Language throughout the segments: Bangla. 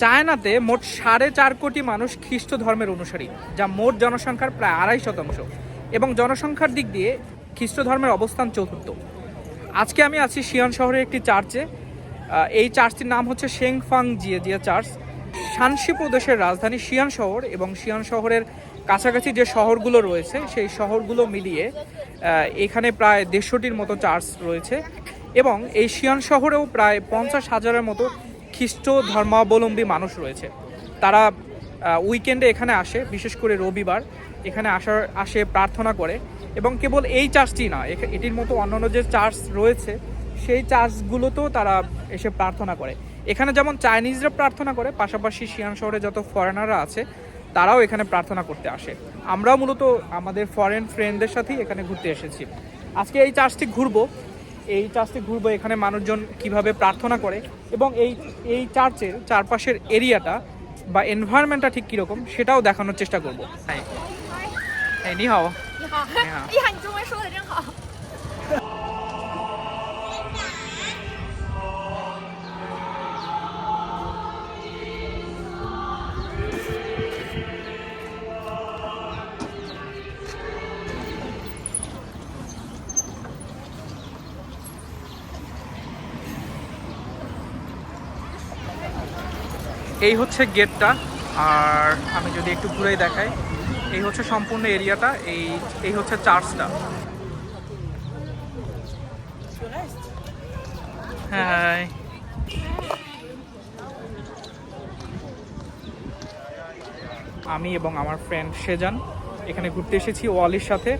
চায়নাতে মোট সাড়ে চার কোটি মানুষ খ্রিস্ট ধর্মের অনুসারী, যা মোট জনসংখ্যার প্রায় আড়াই শতাংশ এবং জনসংখ্যার দিক দিয়ে খ্রিস্ট ধর্মের অবস্থান চতুর্থ। আজকে আমি আছি শিয়ান শহরের একটি চার্চে। এই চার্চটির নাম হচ্ছে শেংফাং জিয়ে জিয়া চার্চ। শানসি প্রদেশের রাজধানী শিয়ান শহর এবং শিয়ান শহরের কাছাকাছি যে শহরগুলো রয়েছে, সেই শহরগুলো মিলিয়ে এখানে প্রায় দেড়শোটির মতো চার্চ রয়েছে এবং এই শিয়ান শহরেও প্রায় পঞ্চাশ হাজারের মতো খ্রিস্ট ধর্মাবলম্বী মানুষ রয়েছে। তারা উইকেন্ডে এখানে আসে, বিশেষ করে রবিবার। এখানে আসার, আসে, প্রার্থনা করে এবং কেবল এই চার্চটি না এটির মতো অন্যান্য যে চার্চ রয়েছে, সেই চার্চগুলোতেও তারা এসে প্রার্থনা করে। এখানে যেমন চাইনিজরা প্রার্থনা করে, পাশাপাশি শিয়ান শহরে যত ফরেনাররা আছে, তারাও এখানে প্রার্থনা করতে আসে। আমরাও মূলত আমাদের ফরেন ফ্রেন্ডদের সাথেই এখানে ঘুরতে এসেছি। আজকে এই চার্চটি ঘুরবো। এই চার্চটি ঘুরবো এখানে মানুষজন কিভাবে প্রার্থনা করে এবং এই এই চার্চের চারপাশের এরিয়াটা বা এনভায়রনমেন্টটা ঠিক কীরকম সেটাও দেখানোর চেষ্টা করবো হ্যাঁ এই নি হাও 你好，你好哎呀，你中文说的真好。 এই হচ্ছে গেটটা, আর আমি যদি একটু ঘুরেই দেখাই, এই হচ্ছে সম্পূর্ণ এরিয়াটা, এই এই হচ্ছে চার্চটা। হ্যাঁ আমি এবং আমার ফ্রেন্ড সেজান, এখানে ঘুরতে এসেছি ওয়ালির সাথে,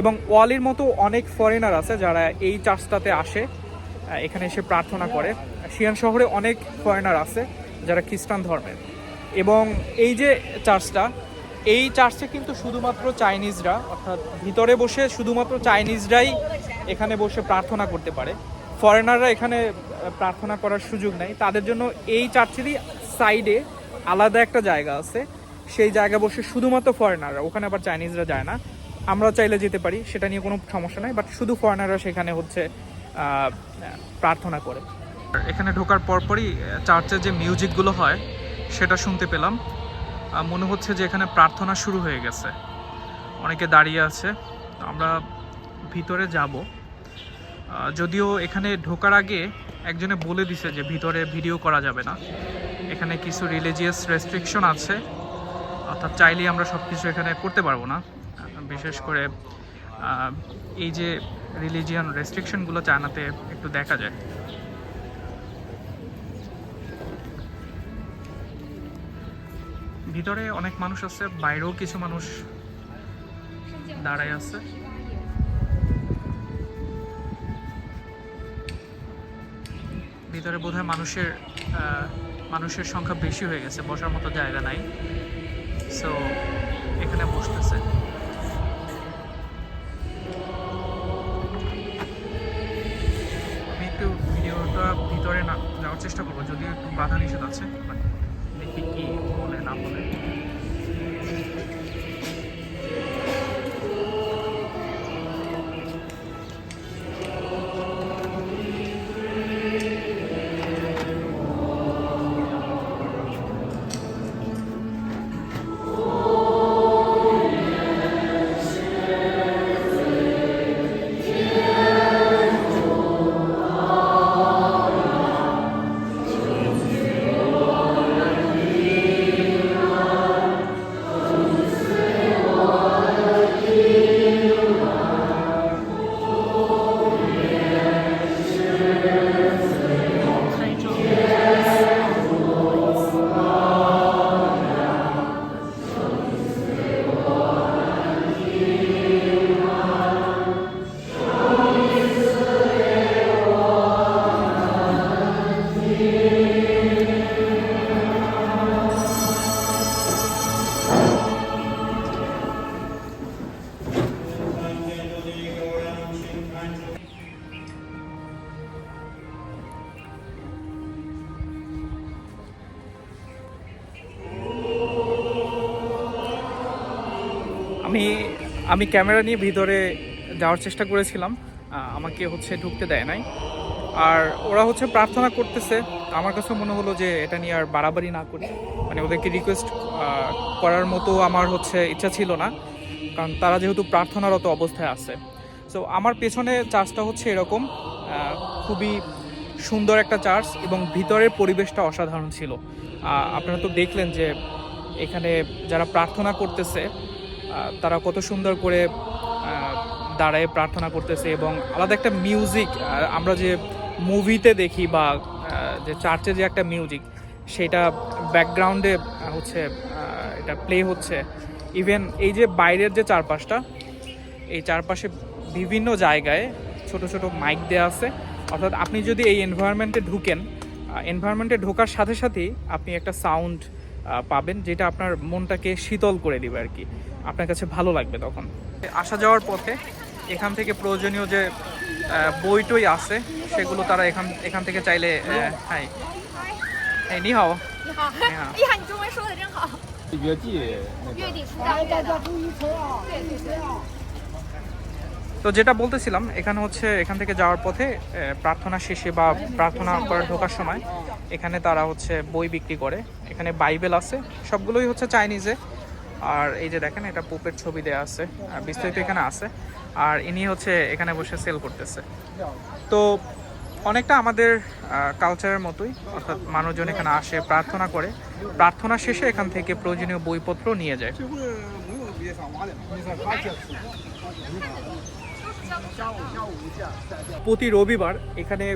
এবং ওয়ালির মতো অনেক ফরেনার আছে যারা এই চার্চটাতে আসে এখানে এসে প্রার্থনা করে। শিয়ান শহরে অনেক ফরেনার আছে। যারা খ্রিস্টান ধর্মের। এবং এই যে চার্চটা, এই চার্চে কিন্তু শুধুমাত্র চাইনিজরা, অর্থাৎ ভিতরে বসে শুধুমাত্র চাইনিজরাই এখানে বসে প্রার্থনা করতে পারে। ফরেনাররা এখানে প্রার্থনা করার সুযোগ নেই। তাদের জন্য এই চার্চেরই সাইডে আলাদা একটা জায়গা আছে। সেই জায়গা বসে শুধুমাত্র ফরেনাররা, ওখানে আবার চাইনিজরা যায় না। আমরা চাইলে যেতে পারি, সেটা নিয়ে কোনো সমস্যা নাই। বাট শুধু ফরেনাররা সেখানে হচ্ছে প্রার্থনা করে। এখানে ঢোকার পরপরই চার্চের যে মিউজিকগুলো হয়, সেটা শুনতে পেলাম। মনে হচ্ছে যে এখানে প্রার্থনা শুরু হয়ে গেছে। অনেকে দাঁড়িয়ে আছে। আমরা ভিতরে যাব। যদিও এখানে ঢোকার আগে একজনে বলে দিছে যে ভিতরে ভিডিও করা যাবে না। এখানে কিছু রিলিজিয়াস রেস্ট্রিকশন আছে। অর্থাৎ চাইলেই আমরা সব কিছু এখানে করতে পারব না। বিশেষ করে এই যে রিলিজিয়ান রেস্ট্রিকশনগুলো চায়নাতে একটু দেখা যায়। ভিতরে অনেক মানুষ আছে, বাইরেও কিছু মানুষ দাঁড়ায় আছে। ভিতরে বোধহয় মানুষের মানুষের সংখ্যা বেশি হয়ে গেছে, বসার মতো জায়গা নাই। সো এখানে বসতেছে। আমি একটু ভিডিওটা ভিতরে না, যাওয়ার চেষ্টা করব, যদিও একটু বাধা নিষেধ আছে দেখি কি বলে না আমি ক্যামেরা নিয়ে ভিতরে যাওয়ার চেষ্টা করেছিলাম আমাকে হচ্ছে ঢুকতে দেয় নাই। আর ওরা হচ্ছে প্রার্থনা করতেছে, আমার কাছে মনে হলো যে এটা নিয়ে আর বাড়াবাড়ি না করি মানে ওদেরকে রিকোয়েস্ট করার মতো আমার হচ্ছে ইচ্ছা ছিল না, কারণ তারা যেহেতু প্রার্থনারত অবস্থায় আছে। সো আমার পেছনে চার্চটা হচ্ছে এরকম খুবই সুন্দর একটা চার্চ এবং ভিতরের পরিবেশটা অসাধারণ ছিল। আপনারা তো দেখলেন যে এখানে যারা প্রার্থনা করতেছে তারা কত সুন্দর করে দাঁড়ায় প্রার্থনা করতেছে এবং আলাদা একটা মিউজিক আমরা যে মুভিতে দেখি বা যে চার্চে যে একটা মিউজিক সেটা ব্যাকগ্রাউন্ডে হচ্ছে এটা প্লে হচ্ছে। ইভেন এই যে বাইরের যে চারপাশটা, এই চারপাশে বিভিন্ন জায়গায় ছোট ছোট মাইক দেওয়া আছে। অর্থাৎ আপনি যদি এই এনভায়রনমেন্টে ঢুকেন এনভায়রনমেন্টে ঢোকার সাথে সাথেই আপনি একটা সাউন্ড পাবেন, যেটা আপনার মনটাকে শীতল করে দেবে আর কি। আপনার কাছে ভালো লাগবে তখন? আসা যাওয়ার পথে এখান থেকে প্রয়োজনীয় যে বই টই আছে সেগুলো তারা এখান এখান থেকে চাইলে হ্যাঁ। হ্যাঁ।, হ্যাঁ নি হাও তো যেটা বলতেছিলাম এখানে হচ্ছে এখান থেকে যাওয়ার পথে প্রার্থনা শেষে বা প্রার্থনা করে ঢোকার সময় এখানে তারা হচ্ছে বই বিক্রি করে। এখানে বাইবেল আছে সবগুলোই হচ্ছে চাইনিজে। আর এই যে দেখেন, এটা পোপের ছবি দেওয়া আছে, আর বিস্তারিত এখানে আছে। আর ইনি হচ্ছে এখানে বসে সেল করতেছে। তো অনেকটা আমাদের কালচারের মতোই, অর্থাৎ মানুষজন এখানে আসে, প্রার্থনা করে। প্রার্থনা শেষে এখান থেকে প্রয়োজনীয় বইপত্র নিয়ে যায়। প্রতি রবিবার এখানে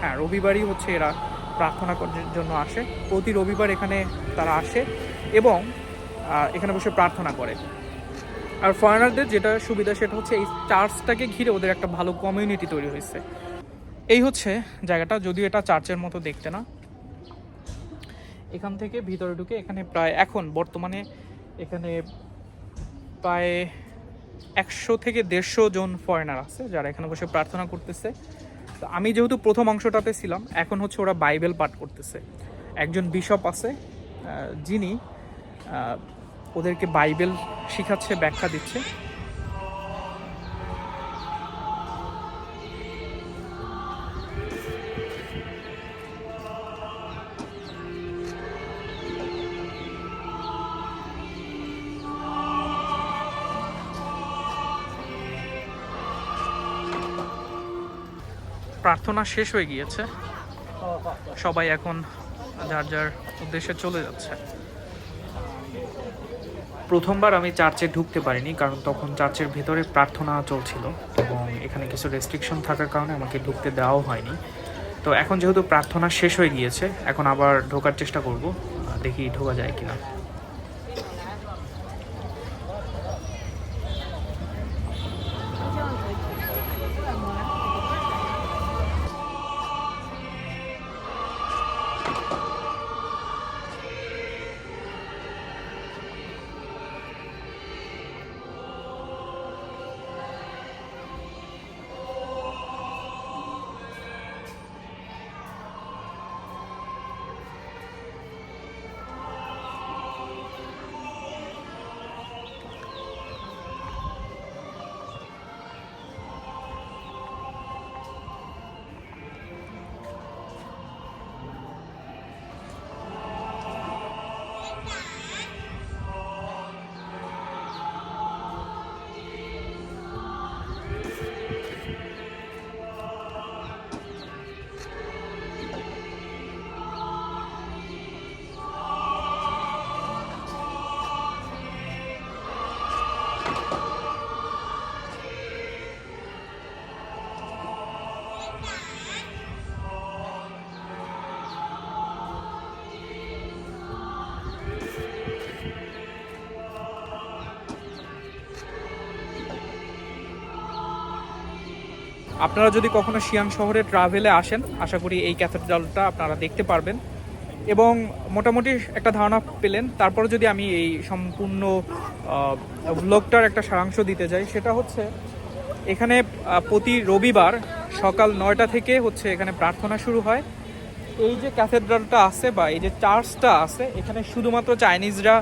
হ্যাঁ রবিবারই হচ্ছে এরা প্রার্থনা করার জন্য আসে। প্রতি রবিবার এখানে তারা আসে এবং এখানে বসে প্রার্থনা করে। আর ফরেনারদের যেটা সুবিধা, সেটা হচ্ছে এই চার্চটাকে ঘিরে ওদের একটা ভালো কমিউনিটি তৈরি হয়েছে। এই হচ্ছে জায়গাটা, যদিও এটা চার্চের মতো দেখতে না। এখান থেকে ভিতরে ঢুকে এখানে প্রায়, এখন বর্তমানে এখানে প্রায় একশো থেকে দেড়শো জন ফরেনার আছে, যারা এখানে বসে প্রার্থনা করতেছে। তো আমি যেহেতু প্রথম অংশটাতে ছিলাম, এখন হচ্ছে ওরা বাইবেল পাঠ করতেছে। একজন বিশপ আছে যিনি ওদেরকে বাইবেল শিখাচ্ছে, ব্যাখ্যা দিচ্ছে। প্রার্থনা শেষ হয়ে গিয়েছে। সবাই এখন যার যার উদ্দেশ্যে চলে যাচ্ছে। প্রথমবার আমি চার্চে ঢুকতে পারিনি, কারণ তখন চার্চের ভেতরে প্রার্থনা চলছিল এবং এখানে কিছু রেস্ট্রিকশন থাকার কারণে আমাকে ঢুকতে দেওয়াও হয়নি। তো এখন যেহেতু প্রার্থনা শেষ হয়ে গিয়েছে, এখন আবার ঢোকার চেষ্টা করব দেখি ঢোকা যায় কিনা। আপনারা যদি কখনো শিয়াং শহরে ট্রাভেলে আসেন, আশা করি এই ক্যাথেড্রালটা আপনারা দেখতে পারবেন। এবং মোটামুটি একটা ধারণা পেলেন, তারপরে যদি আমি এই সম্পূর্ণ ব্লগটার একটা সারাংশ দিতে যাই, সেটা হচ্ছে এখানে প্রতি রবিবার সকাল নয়টা থেকে হচ্ছে এখানে প্রার্থনা শুরু হয়। এই যে ক্যাথেড্রালটা আছে বা এই যে চার্চটা আছে, এখানে শুধুমাত্র চাইনিজরা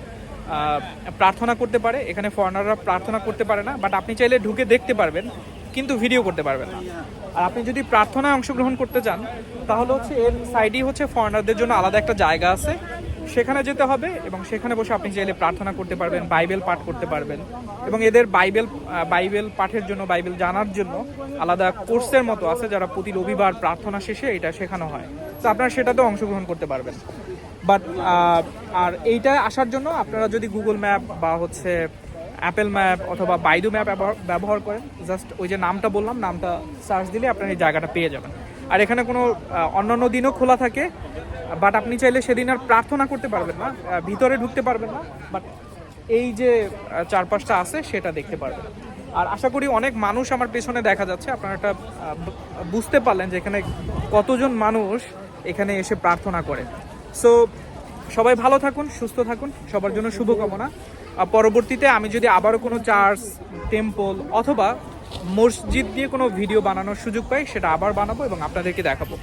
প্রার্থনা করতে পারে, এখানে ফরেনাররা প্রার্থনা করতে পারে না, বাট আপনি চাইলে ঢুকে দেখতে পারবেন। কিন্তু ভিডিও করতে পারবেন না। আর আপনি যদি প্রার্থনায় অংশগ্রহণ করতে চান, তাহলে হচ্ছে এর সাইডেই হচ্ছে ফরেনারদের জন্য আলাদা একটা জায়গা আছে। সেখানে যেতে হবে এবং সেখানে বসে আপনি চাইলে প্রার্থনা করতে পারবেন, বাইবেল পাঠ করতে পারবেন এবং এদের বাইবেল বাইবেল পাঠের জন্য, বাইবেল জানার জন্য আলাদা কোর্সের মতো আছে যারা প্রতি রবিবার প্রার্থনা শেষে এটা শেখানো হয়। তো আপনারা সেটাতেও অংশগ্রহণ করতে পারবেন। বাট আর এইটা আসার জন্য আপনারা যদি গুগল ম্যাপ বা হচ্ছে অ্যাপেল ম্যাপ অথবা বাইদু ম্যাপ ব্যবহার করেন। জাস্ট ওই যে নামটা বললাম, নামটা সার্চ দিলে আপনারা এই জায়গাটা পেয়ে যাবেন। আর এখানে কোনো অন্যান্য দিনও খোলা থাকে বাট আপনি চাইলে সেদিন আর প্রার্থনা করতে পারবেন না ভিতরে ঢুকতে পারবেন না বাট এই যে চারপাশটা আছে সেটা দেখতে পারবেন। আর আশা করি অনেক মানুষ আমার পেছনে দেখা যাচ্ছে, আপনারা একটা বুঝতে পারলেন যে এখানে কতজন মানুষ এখানে এসে প্রার্থনা করে সো সবাই ভালো থাকুন, সুস্থ থাকুন, সবার জন্য শুভকামনা। পরবর্তীতে আমি যদি আবারও কোনো চার্চ, টেম্পল অথবা মসজিদ দিয়ে কোনো ভিডিও বানানোর সুযোগ পাই, সেটা আবার বানাবো এবং আপনাদেরকে দেখাবো।